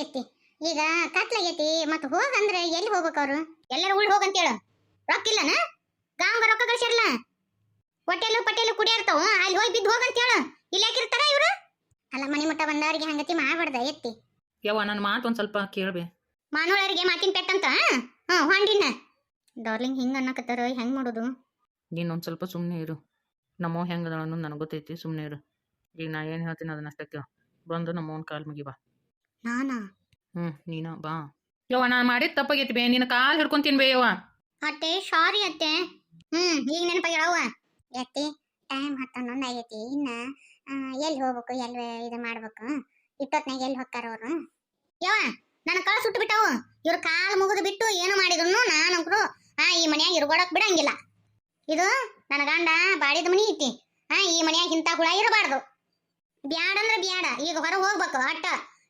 ಎತ್ತಿ ಈಗ ಕತ್ಲಾಗೈತಿ ಮತ್ ಹೋಗಂದ್ರೆ ಎಲ್ಲಿ ಹೋಗ್ಬೇಕು ಅವ್ರು? ಎಲ್ಲರೂ ಉಳ್ ಹೋಗಂತ ಹೇಳು ರೊಕ್ಕ ಇಲ್ಲನ ಗಾಂಗ ರೊಕ್ಕ ಕಳ್ಸಿರಲ್ಲ ಹೊಟ್ಟೆಲು ಪಟ್ಟೆಲು ಕುಡಿಯಾರ್ತಾವ ಅಲ್ಲಿ ಹೋಗಿ ಬಿದ್ದು ಹೋಗಂತ ಹೇಳು ಇಲ್ಲಿ ಯಾಕಿರ್ತಾರ ಇವ್ರು? ಅಲ್ಲ ಮನಿ ಮುಟ್ಟ ಬಂದವರಿಗೆ ಹಂಗತಿ ಮಾಡ್ಬಾರ್ದ ಎತ್ತಿ. ಯವ್ವ ನನ್ನ ಮಾತು ಒಂದು ಸ್ವಲ್ಪ ಕೇಳ್ಬೆ. ಮಾನವಳರಿಗೆ ಮಾತಿನ ಪೆಟ್ಟಂತ ಹ್ಞೂ ಹೊಂಡಿನ. ಡಾರ್ಲಿಂಗ್ ಹಿಂಗ ಅನ್ನಕತ್ತಾರ ಹೆಂಗ್ ಮಾಡೋದು? ನೀನು ಒಂದು ಸ್ವಲ್ಪ ಸುಮ್ಮನೆ ಇರು. ನಮ್ಮವ್ ಹೆಂಗೆ ಅದಾಳ ಅನ್ನೋದು ನನಗೆ ಗೊತ್ತೈತಿ ಸುಮ್ಮನೆ ಇರು. ಈಗ ನಾ ಏನು ಹೇಳ್ತೀನಿ ಅದನ್ನ ಅಷ್ಟೇ ಕೇಳು. ಬಂದು ನಮ್ಮವನ ಕಾಲ್ ಮುಗಿ ಬಾ ನಾನಾ? ಹ್ಞೂ ನೀನ ಬಾ. ಯವ್ವ ನಾನು ಮಾಡಿದ ತಪ್ಪಾಗೈತಿ ಬೇ ನಿನ್ನ ಕಾಲು ಹಿಡ್ಕೊಂತೀನಿ ಬೇ ಯವ್ವ. ಅತ್ತೆ ಸಾರಿ ಅತ್ತೆ. ಹ್ಮ್ ಈಗ ನೆನಪಾಗ್ಯಾವ ಎತ್ತಿ ಟೈಮ್ ಹತ್ತೊಂದೊಂದು ಆಗೈತಿ. ಇನ್ನ ಎಲ್ಲಿ ಹೋಗ್ಬೇಕು ಎಲ್ಲಿ ಇದು ಮಾಡ್ಬೇಕು? ಇಟ್ಟೊತ್ನಾಗ ಎಲ್ಲಿ ಹೊಕ್ಕಾರ ಅವರು? ಯವ್ವ ನನ್ನ ಕಾಳು ಸುಟ್ಟು ಬಿಟ್ಟವು. ಇವ್ರ ಕಾಲು ಮುಗಿದು ಬಿಟ್ಟು ಏನು ಮಾಡಿದ್ರು ನಾನಂಕ್ರು ಆ ಈ ಮನ್ಯಾಗ ಇರ್ಗೋಡಕ್ ಬಿಡಂಗಿಲ್ಲ. ಇದು ನನ್ನ ಗಂಡ ಬಾಡಿದ ಮನಿ ಐತಿ. ಆ ಈ ಮನ್ಯಾಗ ಇಂಥ ಹುಳ ಇರಬಾರ್ದು. ಬ್ಯಾಡ ಅಂದ್ರೆ ಬ್ಯಾಡ ಈಗ ಹೊರ ಹೋಗ್ಬೇಕು ಅಟ್ಟ.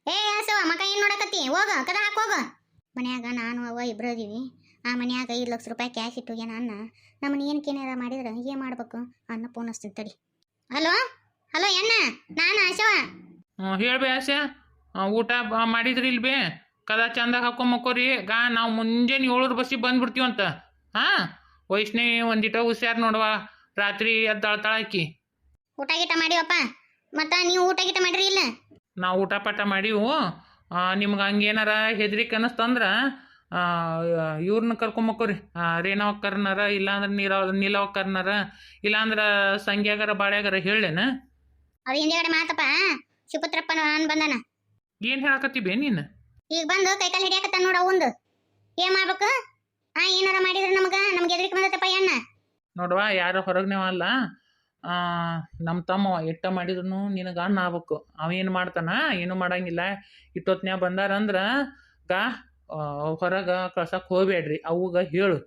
ಏ ಆಸವ ಮಕ ಏನು ನೋಡಕತ್ತಿ. ಹೋಗ ಕದ ಹಾಕಿ ಹೋಗ. ಮನ್ಯಾಗ ನಾನು ಅವ ಇಬ್ರು ಇದೀವಿ. ಆ ಮನ್ಯಾಗ ಐದು ಲಕ್ಷ ರೂಪಾಯಿ ಕ್ಯಾಶ್ ಇಟ್ಟು ಏನ ಅನ್ನ? ನಮ್ಮನ್ನ ಏನಕ್ಕೆ ಏನಾರ ಮಾಡಿದ್ರೆ? ಏನು ಮಾಡ್ಬೇಕು? ಅನ್ನ ಫೋನ್ ಹಚ್ತೀನಿ ತಡಿ. ಹಲೋ? ಹಲೋ ಎಣ್ಣ ನಾನು ಆಶವ ಹೇಳ್ಬೇ ಆಸೆ ಆ, ಊಟ ಮಾಡಿದ್ರಿ ಇಲ್ಬೆ ಕದ ಚಂದಾಗ ಹಾಕೊಂಬಕ್ಕೋರಿ ಮಕ್ಕೋರಿ. ಗಾ ನಾವು ಮುಂಜಾನೆ ಏಳೂರು ಬಸ್ಸಿಗೆ ಬಂದ್ಬಿಡ್ತೀವಂತ ಹಾಂ? ವೈಷ್ಣವಿ ಒಂದಿಟ ಹುಷಾರ್ ನೋಡುವ. ರಾತ್ರಿ ಎದ್ದಾಳ್ತಾಳ ಆಕಿ. ಊಟ ಗೀಟ ಮಾಡಿವಪ್ಪ. ಮತ್ತ ನೀವು ಊಟ ಗೀಟ ಮಾಡ್ರಿ ಇಲ್ಲ? ನಾವು ಊಟ ಪಾಠ ಮಾಡೀವು ನಿಮ್ಗೆ ಹಂಗೇನಾರ ಹೆದ್ರಿಕೆ ಅನ್ನಿಸ್ತಂದ್ರೆ ಇವ್ರನ್ನ ಕರ್ಕೊಂಬಕ್ಕೋರಿ. ರೇಣವಕ್ಕರ್ನಾರ ಇಲ್ಲಾಂದ್ರೆ ನೀರಾವ ನೀಲವಕ್ಕರ್ನಾರ ಇಲ್ಲಾಂದ್ರೆ ಸಂಗ್ಯಾಗರ ಬಾಳ್ಯಾಗರ ಹೇಳೇನ ಅವ್ರ ಹಿಂದೆಗಡೆ ಮಾತಪ್ಪ ನಾನು ಬಂದಾನ. ಏನು ಹೇಳಕತ್ತಿ ಬೇ ನೀನು? ಈಗ ಬಂದು ಕೈಕಾಲು ಹಿಡಿಯಕತ್ತ ನೋಡ ಒಂದು ಏನ್ ಮಾಡ್ಬೇಕು? ಆ ಏನಾರ ಮಾಡಿದ್ರೆ ನಮಗ ನಮ್ಗೆ ಎದ್ರಿಕೆ ಬಂದತ್ತಪ್ಪ ಅಣ್ಣ. ನೋಡುವ ಯಾರು ಹೊರಗ್ನೇವ ಅಲ್ಲ. ನಮ್ಮ ತಮ್ಮ ಎಟ್ಟ ಮಾಡಿದ್ರು ನಿನಗೆ ಅನ್ನ ಆಗ್ಬೇಕು. ಅವೇನು ಮಾಡ್ತಾನ ಏನು ಮಾಡಂಗಿಲ್ಲ. ಇಟ್ಟೊತ್ನ್ಯಾಗ ಬಂದಾರಂದ್ರೆ ಗಾ ಹೊರಗೆ ಕಳ್ಸಕ್ಕೆ ಹೋಗ್ಬೇಡ್ರಿ ಅವಾಗ ಹೇಳು.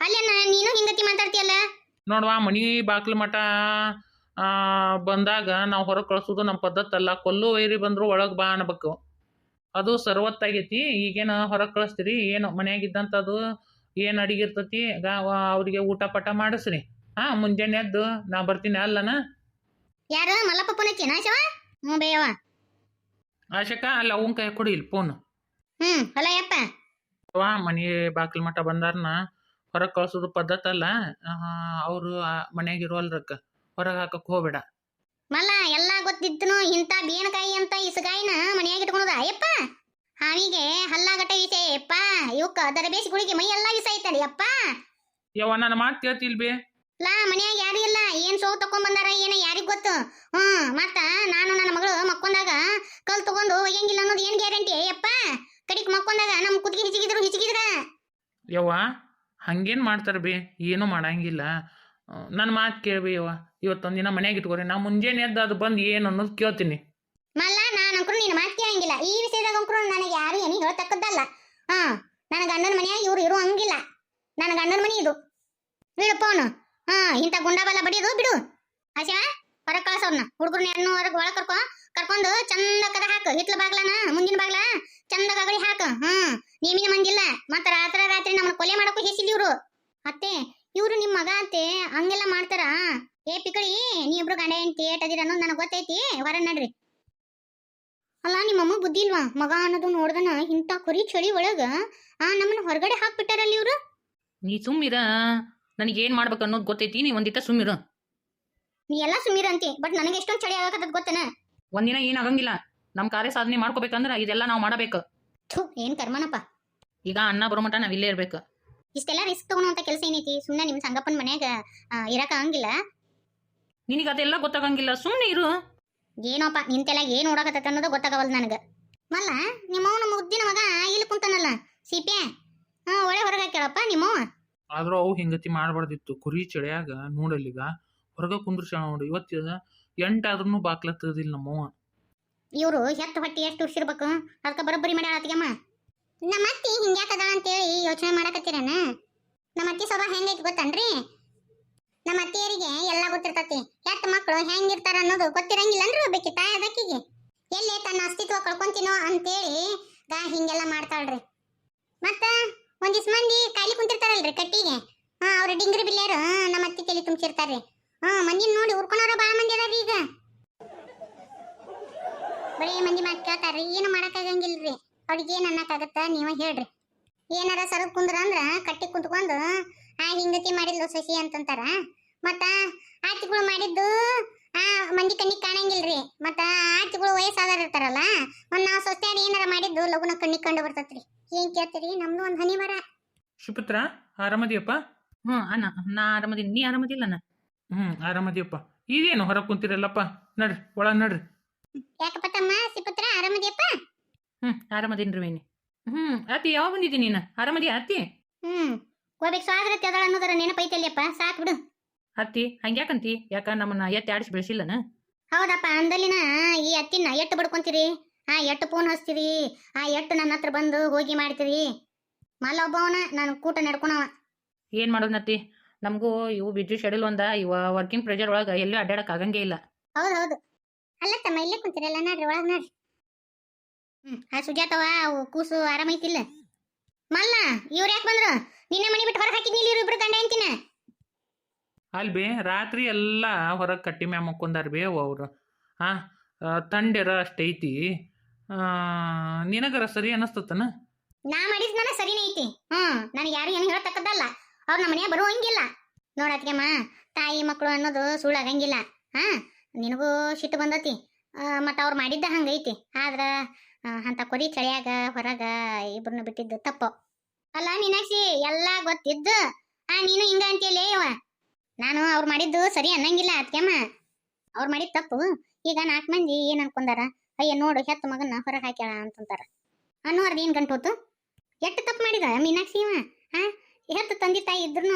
ಅಲ್ಲೇನ ನೀನು ಹಿಂಗತಿ ಮಾತಾಡ್ತೀಯಲ್ಲ? ನೋಡುವ ಮನಿ ಬಾಕ್ಲ ಮಠ ಆ, ಬಂದಾಗ ನಾವು ಹೊರಗೆ ಕಳ್ಸೋದು ನಮ್ಮ ಪದ್ಧತಿ ಕೊಲ್ಲು ವೈರಿ ಬಂದ್ರು ಒಳಗೆ ಬಾ ಅನ್ಬೇಕು. ಅದು ಸರ್ವತ್ತಾಗೈತಿ. ಈಗೇನು ಹೊರಗೆ ಕಳಿಸ್ತೀರಿ ಏನು ಮನ್ಯಾಗ ಇದ್ದಂಥದ್ದು ಏನು ಅಡಿಗೆ ಇರ್ತೈತಿ ಅವರಿಗೆ ಊಟ ಪಟ ಮಾಡಿಸ್ರಿ. ಹಾಂ ಮುಂಜಾನೆ ಎದ್ದು ನಾ ಬರ್ತೀನಿ ಅಲ್ಲನ? ಯಾರು? ಮಲ್ಲಪ್ಪ ನಾಶವ ಹ್ಞೂ ಬೇಯವ ಆಶಕ ಅಲ್ಲ ಅವನ ಕೈ ಕೊಡಿ ಇಲ್ಲಿ ಫೋನ್ ಹ್ಞೂ ಅಲ್ಲ ಯಪ್ಪ. ವಾ ಮನೆ ಬಾಕಲ್ ಮಠ ಬಂದಾರನ ಹೊರಗೆ ಕಳ್ಸೋದು ಪದ್ಧತಿ ಅಲ್ಲ ಅವರು ಮನೆಯಾಗ ಇರೋಲ್ರಕ್ಕ ಹೊರಗೆ ಹಾಕಕ್ಕೆ ಹೋಗ್ಬೇಡ. ಮಲ್ಲ ಎಲ್ಲ ಗೊತ್ತಿದ್ನು ಇಂಥ ಬೇನಕಾಯಿ ಅಂತ ಇಸಗಾಯಿನ ಮನೆಯಾಗ ಇಟ್ಕೊಳೋದ. ಅಯ್ಯಪ್ಪ ಹಾವಿಗೆ ಹಲ್ಲಾಗಟ್ಟ ವಿಷಯ ಯಪ್ಪ. ಇವಕ್ಕ ದರಬೇಸಿಗಳಿಗೆ ಮೈ ಎಲ್ಲ ವಿಷ ಐತಲ್ಲ ಯಪ್ಪ. ಯವ್ವ ನನ್ನ ಮಾತು ಕೇಳ್ತಿಲ್ ಬೇ. ಲಾ ಮನ್ಯಾಗ ಯಾರು ಇಲ್ಲ. ಏನ್ ಸೋ ತಕೊಂಡ್ ಬಂದಾರ ಏನ ಯಾರಿಗ ಗೊತ್ತು? ಹ್ಮ್ ಮತ್ತ ನಾನು ನನ್ನ ಮಗಳು ಮಕ್ಕೊಂದಾಗ ಕಲ್ ತಗೊಂಡು ಒಯ್ಯಂಗಿಲ್ಲ ಅನ್ನೋದು ಏನ್ ಗ್ಯಾರಂಟಿ? ಯಪ್ಪ ಕಡಿಕ್ ಮಕ್ಕೊಂದಾಗ ನಮ್ ಕುತ್ತಿಗೆ ಹಿಚಿಗಿದ್ರು ಹಿಚಿಗಿದ್ರ ಯವ್ವ ಹಂಗೇನು ಮಾಡ್ತಾರೆ ಬಿ? ಏನೂ ಮಾಡಂಗಿಲ್ಲ. ನನ್ನ ಮಾತು ಕೇಳ್ಬಿ ಯವ್ವ. ಇವತ್ತೊಂದು ದಿನ ಮನ್ಯಾಗ ಇಟ್ಕೊರಿ. ನಾ ಮುಂಜಾನೆ ಎದ್ದು ಅದು ಬಂದು ಏನು ಅನ್ನೋದು ಕೇಳ್ತೀನಿ. ಮಲ್ಲ ನಾನು ಅಂಕ್ರು ನಿನ್ನ ಮಾತು ಕೇಳಂಗಿಲ್ಲ. ಈ ವಿಷಯದಾಗ ಅಂಕ್ರು ನನಗೆ ಯಾರು ಏನು ಹೇಳ್ತಕ್ಕದ್ದಲ್ಲ. ಹಾ ನನ್ನ ಗಂಡನ ಮನೆಯ ಇವ್ರು ಇರು ಹಂಗಿಲ್ಲ ನನ್ನ ಗಂಡನ ಮನೆ ಇದು. ಬಿಡಪ್ಪ ಫೋನು. ಹಾ, ಇಂಥ ಗುಂಡಾಬಲ್ಲ ಬಡಿಯೋದು ಬಿಡು. ಹಸಿವ ಹೊರಗೆ ಕಳ್ಸೋರ್ನ ಹುಡುಗರ್ನ ಹೊರಗೆ ಒಳಗೆ ಕರ್ಕೊ. ಕರ್ಕೊಂಡು ಚಂದ ಕದ ಹಾಕು. ಹಿತ್ಲ ಬಾಗ್ಲನ, ಮುಂದಿನ ಬಾಗ್ಲ. ಚಂದ ಗಗಡಿ ಹಾಕು. ಹ್ಮ್, ನೇಮಿನ ಮಂದಿಲ್ಲ. ಮತ್ತ ರಾತ್ರಿ ರಾತ್ರಿ ನಮ್ಮನ್ನ ಕೊಲೆ ಮಾಡಕ್ಕೂ ಹೆಸಿಲ್ ಇವ್ರು. ಅತ್ತೆ, ಇವ್ರು ನಿಮ್ಮ ಮಗ ಅತ್ತೆ, ಹಂಗೆಲ್ಲ ಮಾಡ್ತಾರ? ಏ ಪಿಕಳಿ ಇಬ್ರು ಗಂಡ ಹೆಂಡತಿ ಏಟದಿರ ಅನ್ನೋದು ನನಗೆ ಗೊತ್ತೈತಿ. ವರ ನಡ್ರಿ. ಅಲ್ಲ, ನಿಮ್ಮಮ್ಮ ಬುದ್ಧಿ ಇಲ್ವಾ? ಮಗ ಅನ್ನೋದು ನೋಡ್ದನ ಇಂಥ ಕುರಿ ಚಳಿ ಒಳಗ, ಆ ನಮ್ಮನ್ನ ಹೊರಗಡೆ ಹಾಕ್ಬಿಟ್ಟಾರಲ್ಲಿ ಇವ್ರು? ನೀ ಸುಮ್ಮಿರ? ನನಗೇನು ಮಾಡ್ಬೇಕು ಅನ್ನೋದು ಗೊತ್ತೈತಿ ನೀ ಒಂದಿತ ಸುಮ್ಮಿರು ನೀ ಎಲ್ಲ ಸುಮೀರ್ ಅಂತಿ ಬಟ್ ನನಗೆ ಎಷ್ಟೊಂದು ಚಳಿ ಆಗಕತ್ತದ ಗೊತ್ತನ? ಒಂದಿನ ಏನು ಆಗಂಗಿಲ್ಲ ನಮ್ಮ ಕಾರ್ಯ ಸಾಧನೆ ಮಾಡ್ಕೋಬೇಕಂದ್ರೆ ಇದೆಲ್ಲ ನಾವು ಮಾಡಬೇಕು. ಥು ಏನ್ ಕರ್ಮನಪ್ಪ. ಈಗ ಅನ್ನ ಬರೋ ಮಟ್ಟ ನಾವು ಇಲ್ಲೇ ಇರಬೇಕು. ಇಷ್ಟೆಲ್ಲ ರಿಸ್ಕ್ ತಗೊಳೋಂತ ಕೆಲಸ ಏನೈತಿ? ಸುಮ್ಮನೆ ನಿಮ್ಮ ಸಂಗಪ್ಪನ ಮನ್ಯಾಗ ಆ, ಇರಕ ಆಗಂಗಿಲ್ಲ? ನಿನಗೆ ಅದೆಲ್ಲ ಗೊತ್ತಾಗಂಗಿಲ್ಲ ಸುಮ್ಮನೆ ಇರು. ಏನೋಪ್ಪ ನಿಂತೆಲ್ಲ ಏನ್ ಓಡಾಕತ್ತ ಅನ್ನೋದು ಗೊತ್ತಾಗವಲ್ದು ನನಗೆ. ಮಲ್ಲ ನಿಮ್ಮವನ ಮುದ್ದಿನ ಮಗ ಇಲ್ಲಿ ಕುಂತಾನಲ್ಲ ಸಿಪೆ ಹಾ ಒಳ್ಳೆ ಹೊರಗೆ ಕೇಳಪ್ಪ ನಿಮ್ಮವ ಆದ್ರೂ ಅವು ಹಿಂಗತಿ ಮಾಡಬಾರ್ದಿತ್ತು. ಕುರಿ ಚಳಿಯಾಗ ನೋಡಲ್ಲೀಗ ಹೊರಗೆ ಕುಂದ್ರಿಸ ನೋಡಿ. ಇವತ್ತು ಎಂಟಾದ್ರೂ ಬಾಕ್ಲತ್ತದಿಲ್ಲ ನಮ್ಮವ್ವ. ಇವರು ಹೆತ್ತ ಹೊಟ್ಟಿ ಎಷ್ಟು ಉಸಿರ್ಬೇಕು ಅದಕ್ಕೆ ಬರೋಬ್ಬರಿ ಮಾಡ್ಯಾಳ ಅತ್ತಿಗೆಮ್ಮ ನಮ್ಮ ಅತ್ತಿ ಹಿಂಗ್ಯಾಕದ ಅಂತೇಳಿ ಯೋಚನೆ ಮಾಡಾಕತ್ತೀರನ? ನಮ್ಮ ಅತ್ತಿ ಸ್ವಭಾವ ಹೆಂಗೈತಿ ಗೊತ್ತನ್ರಿ? ನಮ್ಮ ಅತ್ತಿಯರಿಗೆ ಎಲ್ಲ ಗೊತ್ತಿರ್ತತಿ. ಹೆತ್ತ ಮಕ್ಕಳು ಹೆಂಗಿರ್ತಾರ ಅನ್ನೋದು ಗೊತ್ತಿರಂಗಿಲ್ಲನ್ರಿ ಒಬ್ಬಾಕಿ ತಾಯಿ ಅದಕ್ಕಿಗೆ ಎಲ್ಲಿ ತನ್ನ ಅಸ್ತಿತ್ವ ಕಳ್ಕೊಂತೀನೋ ಅಂತೇಳಿ ಗಾ ಹಿಂಗೆಲ್ಲ ಮಾಡ್ತಾಳ್ರಿ. ಮತ್ತ ಒಂದಿಸ್ ಮಂದಿ ಖಾಲಿ ಕುಂತಿರ್ತಾರಲ್ರಿ ಕಟ್ಟಿಗೆ. ಹಾ, ಅವ್ರ ಡಿಂಗ್ರಿ ಬಿಲ್ಲಾರು ನಮ್ಮ ಅತ್ತಿ ತಲೆ ತುಂಬಿರ್ತಾರ್ರಿ ಹಾ, ಮಂದಿನ ನೋಡಿ ಉರ್ಕೊಂಡವ್ರ ಭಾಳ ಮಂದಿ ಅದಾರ ಈಗ. ಬರೀ ಮಂದಿ ಮಾತು ಕೇಳ್ತಾರ್ರಿ, ಏನು ಮಾಡಕ್ಕಾಗಂಗಿಲ್ರಿ ಅವ್ರಿಗೆ ಏನು ಅನ್ನಕ್ಕಾಗತ್ತ ನೀವ ಹೇಳ್ರಿ. ಏನಾರ ಸರದ್ ಕುಂದ್ರ ಅಂದ್ರ ಕಟ್ಟಿ ಕುಂತ್ಕೊಂಡು, ಆ ಹಿಂಗತಿ ಮಾಡಿದ್ಲು ಸಸಿ ಅಂತಂತಾರ. ಮತ್ತ ಆತಿಗಳು ಮಾಡಿದ್ದು, ಆ ಮಂದಿ ಕಣ್ಣಿಗೆ ಕಾಣಂಗಿಲ್ರಿ. ಮತ್ತ ಆತಿಗಳು ವಯಸ್ಸಾದವ್ರು ಇರ್ತಾರಲ್ಲ ಒಂದ್ ನಾವು ಸೊಸೆಯಾರ ಏನಾರ ಮಾಡಿದ್ದು, ಲಗುನ ಕಣ್ಣಿಗೆ ಕಂಡು ಬರ್ತೈತ್ರಿ. ಏನ್ ಕೇಳ್ತೀರಿ? ನಮ್ದು ಒಂದ್ ಹನಿ ಮರ. ಶಿಪುತ್ರ ಆರಾಮದಿಯಪ್ಪ? ಹ್ಞೂ ಅಣ್ಣ ನಾ ಆರಾಮದೀನಿ. ನೀ ಆರಾಮದಿಲ್ಲಣ್ಣ ಹ್ಮ್ ಆರಾಮದಿಯಪ್ಪ. ಇದೇನು ಹೊರಗೆ ಕುಂತಿರಲ್ಲಪ್ಪ? ನಡ್ರಿ ಒಳ ನಡ್ರಿ. ಯಾಕಪ್ಪ ತಮ್ಮ? ಸಿಪುತ್ರ ಆರಾಮದಿಯಪ್ಪ? ಹ್ಞೂ ಆರಾಮದೀನಿ ರೀ ವೇಣಿ ಹ್ಮ್ ಅತ್ತಿ ಯಾವಾಗ ಬಂದಿದ್ದಿ ನೀನು? ಆರಾಮದಿ ಅತ್ತಿ ಹ್ಮ್ ಹೋಗ್ಬೇಕು ಸ್ವಾಗತ ಅದಳ ಅನ್ನೋದರ ನೆನಪೈತಲ್ಲಪ್ಪ ಸಾಕ್ ಬಿಡು. ಅತ್ತಿ ಹಂಗ್ಯಾಕಂತಿ? ಯಾಕ ನಮ್ಮನ್ನ ಎತ್ತಿ ಆಡಿಸಿ ಬೆಳೆಸಿಲ್ಲನ? ಹೌದಪ್ಪ ಅಂದಲಿನ ಈ ಅತ್ತಿನ ಎಟ್ಟು ಬಡ್ಕೊಂತೀರಿ? ಆ ಎಟ್ಟು ಫೋನ್ ಹಚ್ತೀವಿ. ಆ ಎಟ್ಟು ನನ್ನ ಹತ್ರ ಬಂದು ಹೋಗಿ ಮಾಡ್ತೀರಿ ಮಲ್ಲೊಬ್ಬವನ ನಾನು ಕೂಟ ನಡ್ಕೊಳವ ಏನು ಮಾಡೋದು ನತ್ತಿ? ನಮಗೂ ಇವು ಬಿಜು ಶೆಡ್ಯೂಲ್ ಒಂದ ಇವ ವರ್ಕಿಂಗ್ ಪ್ರೆಷರ್ ಒಳಗೆ ಎಲ್ಲೂ ಅಡ್ಡಾಡಕ್ ಆಗಂಗೆ ಇಲ್ಲ. ಹೌದು ಹೌದು. ಅಲ್ಲ ತಮ್ಮ ಇಲ್ಲೇ ಕುಂತಿರಲ್ಲ ನೋಡ್ರಿ ಒಳಗ ನೋಡ್ರಿ. ಹ್ಮ್ ಆ ಸುಜಾತವ ಅವು ಕೂಸು ಆರಾಮೈತಿಲ್ಲ ಮಲ್ಲ ಇವ್ರು ಯಾಕೆ ಬಂದ್ರು? ನಿನ್ನೆ ಮನೆ ಬಿಟ್ಟು ಹೊರಗೆ ಹಾಕಿದ್ನಿಲ್ಲ ಇವ್ರು ಇಬ್ರು ಗಂಡ ಅಂತಿನ ಅಲ್ಬಿ ರಾತ್ರಿ ಎಲ್ಲ ಹೊರಗೆ ಕಟ್ಟಿ ಮ್ಯಾಮ್ ಮಕ್ಕೊಂದಾರ ಬೇ ಅವರು. ಹಾಂ ತಂಡೆರ ಅಷ್ಟೈತಿ ನಿನಗರ ಸರಿ ಅನಸ್ತತನ? ನಾ ಮಾಡಿದ್ ನನಗೆ ಸರಿನೇ ಐತಿ. ಹ್ಮ್, ನನಗೆ ಯಾರು ಏನು ಹೇಳತಕ್ಕದ್ದಲ್ಲ. ಅವ್ರ ನಮ್ಮ ಮನೆಯ ಬರುವಂಗಿಲ್ಲ ನೋಡತ್ಗೆಮ್ಮ ತಾಯಿ ಮಕ್ಕಳು ಅನ್ನೋದು ಸುಳ್ಳಾಗಂಗಿಲ್ಲ. ಹಾ, ನಿನಗೂ ಸಿಟ್ಟು ಬಂದತಿ. ಮತ್ತು ಅವ್ರು ಮಾಡಿದ್ದ ಹಂಗೈತಿ ಆದ್ರ ಅಂತ ಕೊರಿ ಚಳಿಯಾಗ ಹೊರಗ ಇಬ್ರನ್ನ ಬಿಟ್ಟಿದ್ದು ತಪ್ಪು. ಅಲ್ಲ, ಮೀನಾಕ್ಷಿ, ಎಲ್ಲ ಗೊತ್ತಿದ್ದು. ಆ, ನೀನು ಹಿಂಗ ಅಂತೇಳಿ ಇವ? ನಾನು ಅವ್ರು ಮಾಡಿದ್ದು ಸರಿ ಅನ್ನಂಗಿಲ್ಲ ಅತ್ಕೆಮ್ಮ ಅವ್ರು ಮಾಡಿದ ತಪ್ಪು. ಈಗ ನಾಲ್ಕು ಮಂದಿ ಏನ್ ಅನ್ಕೊಂಡಾರ? ಅಯ್ಯ ನೋಡು, ಹೆತ್ತ ಮಗನ ಹೊರಗೆ ಹಾಕ್ಯಾಳ ಅಂತಂತಾರ. ಅನ್ನೋರ್ದು ಏನು ಗಂಟು ಎಷ್ಟು ತಪ್ಪು ಮಾಡಿದ, ಮೀನಾಕ್ಷಿ ಇವ? ಹಾ ಹೆತ್ತ ತಂದೆ ತಾಯಿ ಇದ್ರು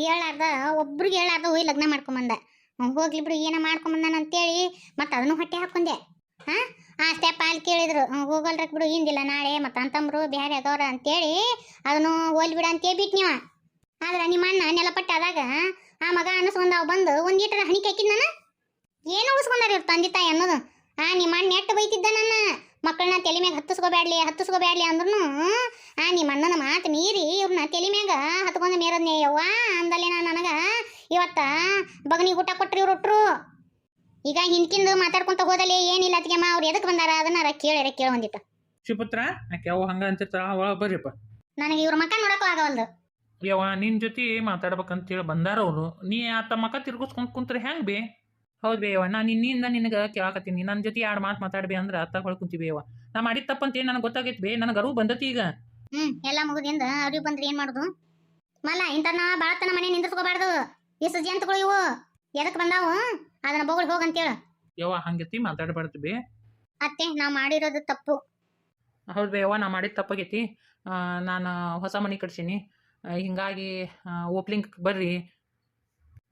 ಹೇಳಾರ್ದ, ಒಬ್ರಿಗೆ ಹೇಳಾರ್ದ ಹೋಗಿ ಲಗ್ನ ಮಾಡ್ಕೊಂಬಂದ. ಹೋಗ್ಲಿ ಬಿಡು, ಏನ ಮಾಡ್ಕೊಂಬಂದಾನ ಅಂತೇಳಿ ಮತ್ತೆ ಅದನ್ನು ಹೊಟ್ಟೆ ಹಾಕೊಂಡೆ. ಹಾ ಆ ಸ್ಟೆಪ್ ಅಲ್ಲಿ ಕೇಳಿದ್ರು ಹೋಗಲ್ರಕ್ ಬಿಡು, ಹಿಂದಿಲ್ಲ ನಾಳೆ ಮತ್ತೆ ಅಂತಂಬ್ರು, ಬ್ಯಾರೆ ಅದವ್ರ ಅಂತೇಳಿ ಅದನ್ನು ಹೋಲ್ ಬಿಡ ಅಂತೇಳಿ ಬಿಟ್ ನೀವ. ಆದ್ರೆ ನಿಮ್ಮ ಅಣ್ಣ ನೆಲಪಟ್ಟ ಆದಾಗ, ಆ ಮಗ ಅನಸ್ಕೊಂಡ್ ಅವ್ ಬಂದು ಒಂದ್ ಲೀಟರ್ ಹಣಿಕೆ ಹಾಕಿದ್ ನಾನು ಏನು ಉಳಿಸ್ಕೊಂಡಾರ ಇವ್ರ ತಂದೆ ತಾಯಿ ಅನ್ನೋದು? ಆ ನಿಮ್ಮ ಅಣ್ಣ ನೆಟ್ಟು ಬೈತಿದ್ದ ನನ್ನ. ಮಕ್ಕಳನ್ನ ತಲೆ ಮ್ಯಾಗ ಹತ್ತಿಸ್ಕೋಬೇಡ್ಲಿ ಹತ್ತಿಸ್ಕೋಬೇಡ್ಲಿ ಅಂದ್ರೂ ಆ ನಿಮ್ಮ ಅಣ್ಣನ ಮಾತು ಮೀರಿ ಇವ್ರನ್ನ ತಲೆ ಮ್ಯಾಗ ಹತ್ಕೊಂಡು ಮೇರದ್ನೇ. ಯವ್ವ ನಾನು ನನಗೆ. ಇವತ್ತ ಬಗನಿ ಊಟ ಕೊಟ್ರಿ ಇವ್ರು ಒಟ್ಟರು ಈಗ ಹಿಂದ್ಕಿಂದ ಮಾತಾಡ್ಕೊಂತ ಹೋದಲ್ಲಿ ಏನಿಲ್ಲ ಅತ್ಗೆಮ್ಮ ಅವ್ರು ಎದಕ್ಕೆ ಬಂದಾರ? ಅದನ್ನಾರ ಕೇಳ್ಯಾರ ಕೇಳ ಒಂದಿಟ್ಟು ಶಿಪುತ್ರ ಯಾಕೆ ಯವ್ವ ಹಂಗ ಅಂತಿರ್ತಾರ ಒಳಗೆ ಬರ್ರಿಪ್ಪ. ನನಗೆ ಇವ್ರ ಮಕ್ಕ ನೋಡಕ್ಕೂ ಆಗವಲ್ದು. ಯವ್ವ ನಿನ್ನ ಜೊತೆ ಮಾತಾಡ್ಬೇಕಂತೇಳಿ ಬಂದಾರ ಅವರು. ನೀ ಆತ ಮಕ್ಕ ತಿರ್ಗಿಸ್ಕೊಂಡ್ ಕುಂತ್ರೆ ಹೆಂಗ್ ಬೇ? ಹೌದು ಬೇವ ನಾನು ನಿನ್ನಿಂದ ನಿನಗೆ ಕೇಳಾಕತ್ತೀನಿ. ನನ್ನ ಜೊತೆ ಎರಡು ಮಾತು ಮಾತಾಡ್ಬೇ ಅಂದ್ರೆ ಅತ್ತ ಹೊಳ್ ಕುಂತೀವಿ ಯವ್ವ. ನಾ ಮಾಡಿದ ತಪ್ಪಂತ ನನಗೆ ಗೊತ್ತಾಗೈತಿ ಬೇ? ನನಗೆ ಅರಿವು ಬಂದತಿ ಈಗ. ಹ್ಮ್ ಎಲ್ಲ ಮುಗಿದಿಂದ ಅರಿವು ಬಂದ್ರೆ ಏನ್ ಮಾಡುದು? ಮಲ್ಲ ಇಂಥವ್ನ ಬಾಳತನ ಮನೆ ನಿಂದ್ರಸ್ಕೋಬಾರ್ದು. ಈ ಸುಜಂತಗಳು ಇವು. ಎದಕ್ಕೆ ಬಂದಾವು? ಅದನ್ನ ಬೋಗಳು ಹೋಗಂತೇಳು ಯವ್ವ ಹಂಗತಿ ಮಾತಾಡಬಾರ್ದು ಬೇ. ಅತ್ತೆ ನಾ ಮಾಡಿರೋದು ತಪ್ಪು. ಹೌದು ಬೇವ ನಾ ಮಾಡಿದ ತಪ್ಪಾಗೈತಿ. ನಾನು ಹೊಸ ಮನೆ ಕಟ್ಸೀನಿ. ಹಿಂಗಾಗಿ ಓಪ್ಲಿಂಗ್ ಬರ್ರಿ.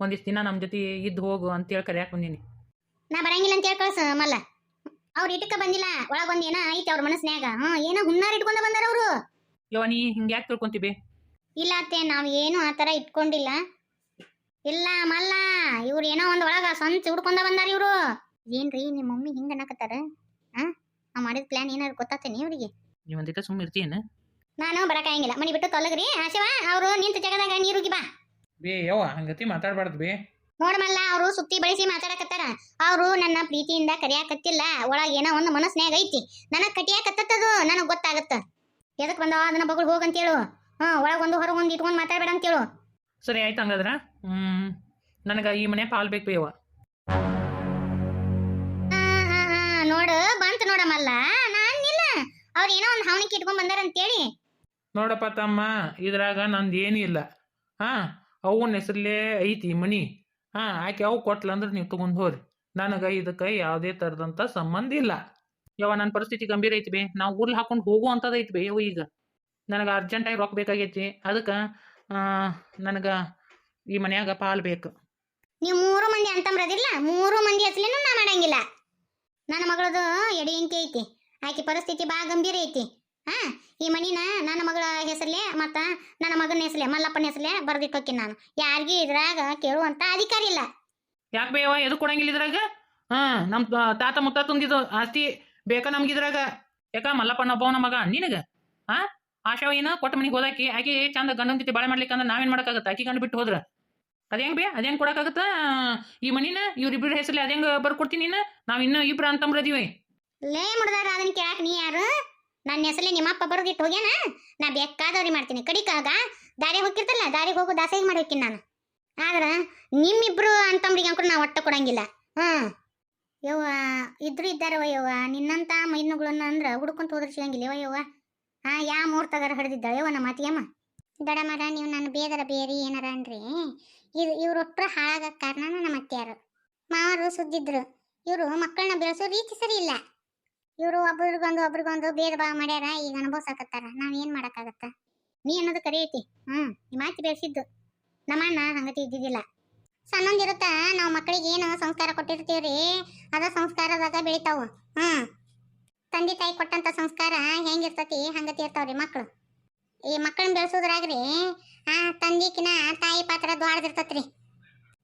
ಒಂದಿಷ್ಟು ದಿನ ನಮ್ಮ ಜೊತೆ ಇದ್ದು ಹೋಗು ಅಂತೇಳಿ ಕರ್ಯಾಕ್ ಬಂದೀನಿ. ನಾ ಬರಂಗಿಲ್ಲ ಅಂತ ಹೇಳಿ ಕಳ್ಸ ಮಲ್ಲ. ಅವ್ರು ಇಟ್ಟಕ್ಕ ಬಂದಿಲ್ಲ ಒಳಗ ಒಂದ್ ಏನೋ ಐತಿ ಅವ್ರ ಮನಸ್ನ್ಯಾಗ. ಹ್ಮ್ ಏನೋ ಹುನ್ನಾರ ಇಟ್ಕೊಂಡ ಬಂದಾರ ಅವರು. ಯೋ ನೀ ಹಿಂಗೆ ಯಾಕೆ ತಿಳ್ಕೊಂತೀವಿ? ಇಲ್ಲ ಅತ್ತೆ ನಾವ್ ಏನು ಆತರ ಇಟ್ಕೊಂಡಿಲ್ಲ. ಇಲ್ಲ ಮಲ್ಲ ಇವ್ರು ಏನೋ ಒಂದು ಒಳಗ ಸ್ವಂತ ಹುಡ್ಕೊಂಡ ಬಂದಾರ ಇವ್ರು. ಏನ್ರಿ ನಿಮ್ಮ ಮಮ್ಮಿ ಹಿಂಗ ಅನ್ನಕತ್ತಾರ? ಆ ನಾವ್ ಮಾಡಿದ ಪ್ಲಾನ್ ಏನಾರು ಗೊತ್ತಾತೇನಿ ಇವ್ರಿಗೆ? ನೀವು ಒಂದಿಟ ಸುಮ್ಮನೆ ಇರ್ತೀಯೇನು? ನಾನು ಬರಕಾಗಿಲ್ಲ ಮನಿ ಬಿಟ್ಟು ತೊಲಗ್ರಿ. ಆಶವ ಅವರು ನಿಂತ ಜಗದಾಗ ನೀರುಗಿ ಬಾ. ಬೇ ಯವ್ವ ಹಂಗತಿ ಮಾತಾಡಬಾರ್ದು ಬೇ. ನೋಡಮಲ್ಲ ಅವರು ಸುತ್ತಿ ಬಳಸಿ ಮಾತಾಡಕತ್ತಾರ. ಅವರು ನನ್ನ ಪ್ರೀತಿಯಿಂದ ಕರಿಯಾಕತ್ತಿಲ್ಲ. ಒಳಗೆ ಏನೋ ಒಂದು ಮನಸ್ನ್ಯಾಗ ಐತಿ. ನನಗೆ ಕಟಿಯಾಕತ್ತದು ನನಗೆ ಗೊತ್ತಾಗತ್ತ. ಎದಕ್ಕೆ ಬಂದವ? ಅದನ್ನ ಬಗಳು ಹೋಗಂತೇಳು ಹಾಂ ಒಳಗೆ ಒಂದು ಹೊರಗೆ ಒಂದು ಇಟ್ಕೊಂಡು ಅಂತ ಅಂತೇಳು ಸರಿ ಆಯ್ತು ಹಂಗಾದ್ರೆ. ಹ್ಞೂ ನನಗೆ ಈ ಮನೆ ಪಾಲ್ ಬೇಕು ಆ, ನೋಡು ಬಂತು ನೋಡಮಲ್ಲ. ನಾನಿಲ್ಲ ಅವ್ರು ಏನೋ ಒಂದು ಹಾವಣಿಕೆ ಇಟ್ಕೊಂಡು ಬಂದಾರ ಅಂತೇಳಿ ನೋಡಪ್ಪ ತಮ್ಮ ಇದ್ರಾಗ ನಂದು ಏನೂ ಇಲ್ಲ. ಹಾಂ ಅವನ ಹೆಸರಲ್ಲೇ ಐತಿ ಮನಿ. ಹಾಂ, ಆಕೆ ಅವು ಕೊಟ್ಲ ಅಂದ್ರೆ ನೀವು ತಗೊಂಡು ಹೋರಿ ನನಗೆ ಇದಕ್ಕೆ ಯಾವುದೇ ಥರದಂಥ ಸಂಬಂಧ ಇಲ್ಲ. ಯಾವ ನನ್ನ ಪರಿಸ್ಥಿತಿ ಗಂಭೀರ ಐತಿ ಬೇ. ನಾವು ಊರ್ಲಿ ಹಾಕೊಂಡು ಹೋಗು ಐತಿ ಬೇ ಅವು ಈಗ. ನನಗೆ ಅರ್ಜೆಂಟಾಗಿ ರೊಕ್ಕ ಬೇಕಾಗೈತಿ. ಅದಕ್ಕೆ ನನಗೆ ಈ ಮನ್ಯಾಗ ಪಾಲ್ ಬೇಕು. ನೀವು ಮೂರು ಮಂದಿ ಅಂತಂಬ್ರದಿಲ್ಲ. ಮೂರು ಮಂದಿ ಹೆಸಲೇನು ನಾ ಮಾಡಂಗಿಲ್ಲ. ನನ್ನ ಮಗಳದು ಎಡಿ ಐತಿ. ಆಕೆ ಪರಿಸ್ಥಿತಿ ಬಾ ಗಂಭೀರ ಐತಿ. ಹಾ, ಈ ಮನಿನ ನನ್ನ ಹೆಸರ್ಲೆ ಮತ್ತ ನನ್ನ ಮಗನ ಹೆಸಲೆ ಮಲ್ಲಪ್ಪನ ಹೆಸಲೆ ಬರ್ದಿಕ್ಕಿ ನಾನು. ಯಾರಿಗೂ ಇದ್ರಾಗ ಕೇಳುವಂತ ಅಧಿಕಾರ ಇಲ್ಲ. ಯಾಕೆ ಬೇವ? ಎದು ಕೊಡಂಗಿಲ್ಲ ಇದ್ರಾಗ? ಹಾ ನಮ್ಮ ತಾತ ಮುತ್ತ ತುಂದಿದ್ದು ಆಸ್ತಿ ಬೇಕಾ ನಮ್ಗೆ ಇದ್ರಾಗ. ಯಾಕ? ಮಲ್ಲಪ್ಪನ ಒಬ್ಬವನ ಮಗ. ನಿನಗ? ಹಾ? ಆಶಾ ಏನ? ಕೊಟ್ಟ ಮನಿಗೆ ಹೋದಾಕಿ ಆಕಿ ಚಂದ ಗಂಡನ ಜೊತೆ ಬಾಳೆ ಮಾಡ್ಲಿಕ್ಕೆ ಅಂದ್ರೆ ನಾವೇನು ಮಾಡೋಕ್ಕಾಗತ್ತೆ? ಆಕಿ ಗಂಡು ಬಿಟ್ಟು ಹೋದ್ರ. ಅದೇಂಗ್ ಬೇ ಅದೇನು ಕೊಡೋಕ್ಕಾಗತ್ತ? ಈ ಮನಿನ ಇವ್ರಿಬ್ರ ಹೆಸರಲ್ಲಿ ಅದೇಂಗ ಬರ್ಕೊಡ್ತೀನಿ ನೀನು. ನಾವು ಇನ್ನೂ ಇಬ್ರು ಅಂತಂಬ್ರದೀವಿ. ಲೇ ಮುಡ್ದಾರ ಅದನ್ನ ಕೇಳಕ್ ನೀ ಯಾರು? ನನ್ನ ಹೆಸರಲ್ಲಿ ನಿಮ್ಮಪ್ಪ ಬರೋದಿಟ್ಟು ಹೋಗ್ಯಾನ? ನಾ ಬೇಕಾದವ್ರಿ ಮಾಡ್ತೀನಿ. ಕಡಿಕಾಗ ದಾರಿ ಹೋಗಿರ್ತಲ್ಲ ದಾರಿಗೆ ಹೋಗೋ, ದಾಸಗಿ ಮಾಡಿ ಹೋಗ್ತೀನಿ ನಾನು. ಆದ್ರೆ, ನಿಮ್ಮಿಬ್ರು ಅಂತಂಬ್ರಿಗೆ ಅಂಕರು ನಾ ಒಟ್ಟ ಕೊಡಂಗಿಲ್ಲ. ಹ್ಞೂ ಯವ್ವ, ಇದ್ರು ಇದ್ದಾರವ ಯವ್ವ. ನಿನ್ನಂತ ಮೈನುಗಳನ್ನ ಅಂದ್ರೆ ಹುಡ್ಕೊಂತ ಹೋದ್ರೆ ಸಿಗಂಗಿಲ್ಲ ಯವ್ವ ಯವ್ವ. ಹಾ, ಯಾ ಮೂರ್ತಗಾರ ಹಿಡಿದಿದ್ದಾಳೆ ಯವ್ವ ನಮ್ಮ ಅತಿಯಮ್ಮ ದಡ ಮರ, ನೀವು ನನ್ನ ಬೇದರ ಬೇರಿ ಏನಾರ ಅನ್ರಿ ಇದು ಇವ್ರೊಟ್ರ ಹಾಳಾಗಕ್ಕೆ ಕಾರಣ ನಮ್ಮ ಅತ್ತೆಯಾರು. ಮಾವರು ಸುದ್ದಿದ್ರು. ಇವರು ಮಕ್ಕಳನ್ನ ಬೆಳೆಸೋ ರೀತಿ ಸರಿ ಇಲ್ಲ. ಇವರು ಒಬ್ರಿಗೊಂದು ಒಬ್ರಿಗೊಂದು ಭೇದ ಭಾವ ಮಾಡ್ಯಾರ, ಈಗ ಅನುಭವಿಸಕತ್ತಾರ. ನಾವ್ ಏನ್ ಮಾಡಕ್ಕಾಗತ್ತ? ನೀ ಅನ್ನೋದು ಕರಿ ಐತಿ ಹ್ಮ್, ಈ ಮಾತಿ ಬೆಳೆಸಿದ್ದು. ನಮ್ಮ ಅಣ್ಣ ಹಂಗತಿ ಇದ್ದಿದ್ದಿಲ್ಲ. ಸಣ್ಣಂದಿರುತ್ತ ನಾವು ಮಕ್ಕಳಿಗೆ ಏನು ಸಂಸ್ಕಾರ ಕೊಟ್ಟಿರ್ತೀವ್ರಿ, ಅದ ಸಂಸ್ಕಾರದಾಗ ಬೆಳಿತಾವು. ಹ್ಮ್, ತಂದೆ ತಾಯಿ ಕೊಟ್ಟಂತ ಸಂಸ್ಕಾರ ಹೆಂಗಿರ್ತತಿ, ಹಂಗತಿ ಇರ್ತಾವ್ರಿ ಮಕ್ಕಳು ಈ ಮಕ್ಕಳನ್ನ ಬೆಳೆಸೋದ್ರಾಗ್ರಿ, ಆ ತಂದಿಕಿನ ತಾಯಿ ಪಾತ್ರ ದ್ವಾಡ್ದಿರ್ತತ್ರಿ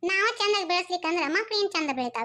ನಾವು ಚಂದಾಗಿ ಬೆಳೆಸ್ಲಿಕ್ಕಂದ್ರ ಮಕ್ಳು ಏನ್ ಚಂದ ಬೆಳಿತಾವ?